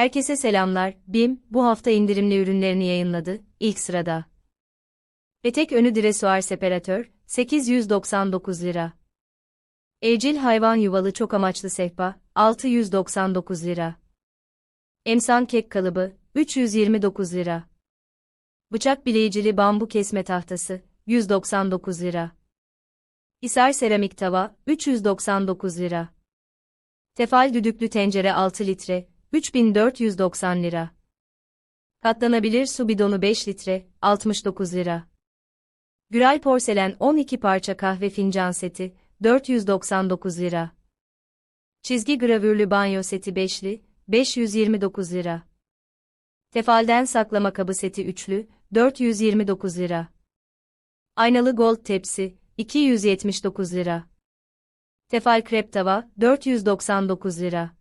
Herkese selamlar. BİM, bu hafta indirimli ürünlerini yayınladı. İlk sırada. Petek önü dresuar separatör, 899 lira. Evcil hayvan yuvalı çok amaçlı sehpa, 699 lira. Emsan kek kalıbı, 329 lira. Bıçak bileyicili bambu kesme tahtası, 199 lira. İsar seramik tava, 399 lira. Tefal düdüklü tencere 6 litre, 3490 lira. Katlanabilir su bidonu 5 litre, 69 lira. Güray porselen 12 parça kahve fincan seti, 499 lira. Çizgi gravürlü banyo seti 5'li, 529 lira. Tefalden saklama kabı seti üçlü, 429 lira. Aynalı gold tepsi, 279 lira. Tefal krep tava, 499 lira.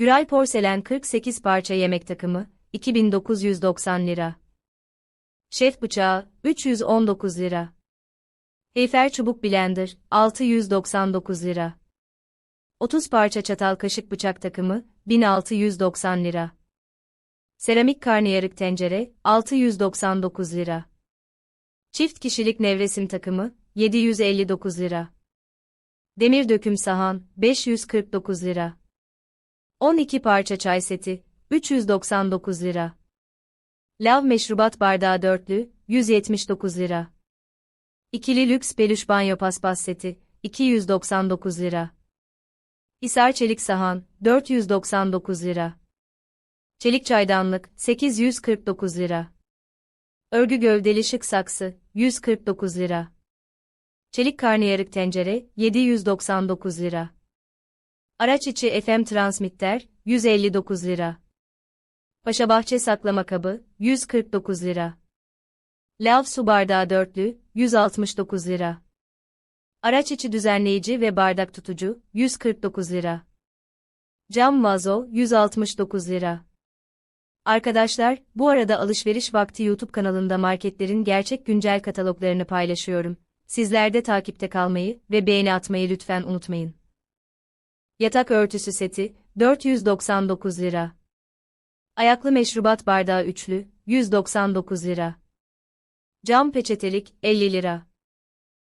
Güray porselen 48 parça yemek takımı, 2990 lira. Şef bıçağı, 319 lira. Heyfer çubuk blender, 699 lira. 30 parça çatal kaşık bıçak takımı, 1690 lira. Seramik karnıyarık tencere, 699 lira. Çift kişilik nevresim takımı, 759 lira. Demir döküm sahan, 549 lira. 12 parça çay seti, 399 lira. Lav meşrubat bardağı dörtlü, 179 lira. İkili lüks peluş banyo paspas seti, 299 lira. Hisar çelik sahan, 499 lira. Çelik çaydanlık, 849 lira. Örgü gövdeli şık saksı, 149 lira. Çelik karnıyarık tencere, 799 lira. Araç içi FM transmitter, 159 lira. Paşabahçe saklama kabı, 149 lira. Lav su bardağı dörtlü, 169 lira. Araç içi düzenleyici ve bardak tutucu, 149 lira. Cam vazo, 169 lira. Arkadaşlar, bu arada alışveriş vakti YouTube kanalında marketlerin gerçek güncel kataloglarını paylaşıyorum. Sizler de takipte kalmayı ve beğeni atmayı lütfen unutmayın. Yatak örtüsü seti, 499 lira. Ayaklı meşrubat bardağı üçlü, 199 lira. Cam peçetelik, 50 lira.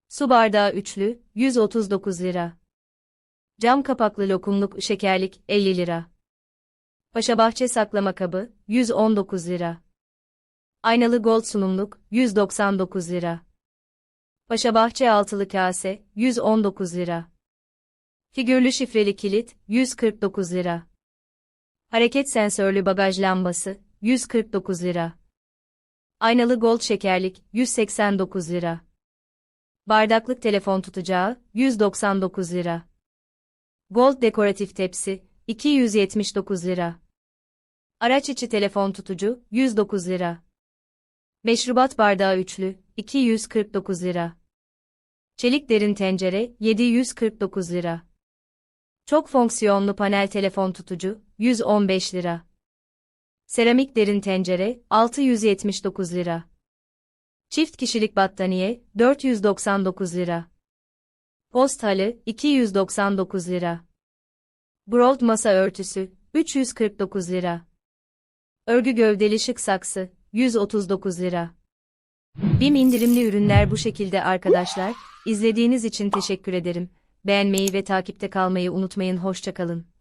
Su bardağı üçlü, 139 lira. Cam kapaklı lokumluk şekerlik, 50 lira. Paşabahçe saklama kabı, 119 lira. Aynalı gold sunumluk, 199 lira. Paşabahçe altılı kase, 119 lira. Figürlü şifreli kilit, 149 lira. Hareket sensörlü bagaj lambası, 149 lira. Aynalı gold şekerlik, 189 lira. Bardaklık telefon tutacağı, 199 lira. Gold dekoratif tepsi, 279 lira. Araç içi telefon tutucu, 109 lira. Meşrubat bardağı üçlü, 249 lira. Çelik derin tencere, 749 lira. Çok fonksiyonlu panel telefon tutucu, 115 lira. Seramik derin tencere, 679 lira. Çift kişilik battaniye, 499 lira. Post halı, 299 lira. Broad masa örtüsü, 349 lira. Örgü gövdeli şık saksı, 139 lira. BİM indirimli ürünler bu şekilde arkadaşlar. İzlediğiniz için teşekkür ederim. Beğenmeyi ve takipte kalmayı unutmayın. Hoşçakalın.